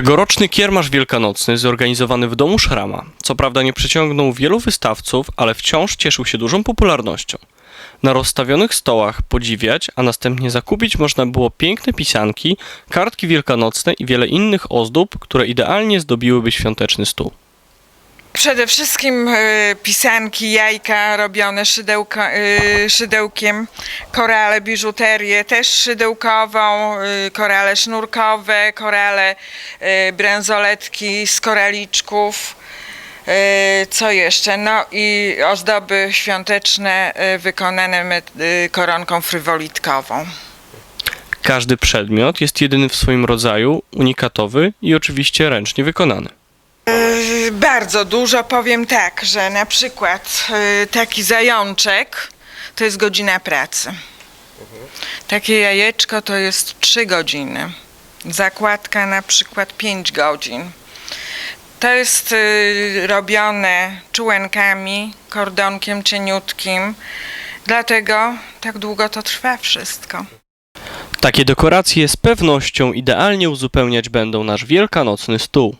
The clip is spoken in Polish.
Tegoroczny kiermasz wielkanocny zorganizowany w domu Szrama, co prawda nie przyciągnął wielu wystawców, ale wciąż cieszył się dużą popularnością. Na rozstawionych stołach podziwiać, a następnie zakupić można było piękne pisanki, kartki wielkanocne i wiele innych ozdób, które idealnie zdobiłyby świąteczny stół. Przede wszystkim y, pisanki, jajka robione szydełka, y, szydełkiem, korale, biżuterię też szydełkową, y, korale sznurkowe, korale y, bransoletki z koraliczków. Co jeszcze? No i ozdoby świąteczne wykonane koronką frywolitkową. Każdy przedmiot jest jedyny w swoim rodzaju, unikatowy i oczywiście ręcznie wykonany. Y, Bardzo dużo powiem tak, że na przykład y, taki zajączek to jest godzina pracy. Takie jajeczko to jest 3 godziny. Zakładka na przykład 5 godzin. To jest y, robione czułenkami, kordonkiem cieniutkim. Dlatego tak długo to trwa wszystko. Takie dekoracje z pewnością idealnie uzupełniać będą nasz wielkanocny stół.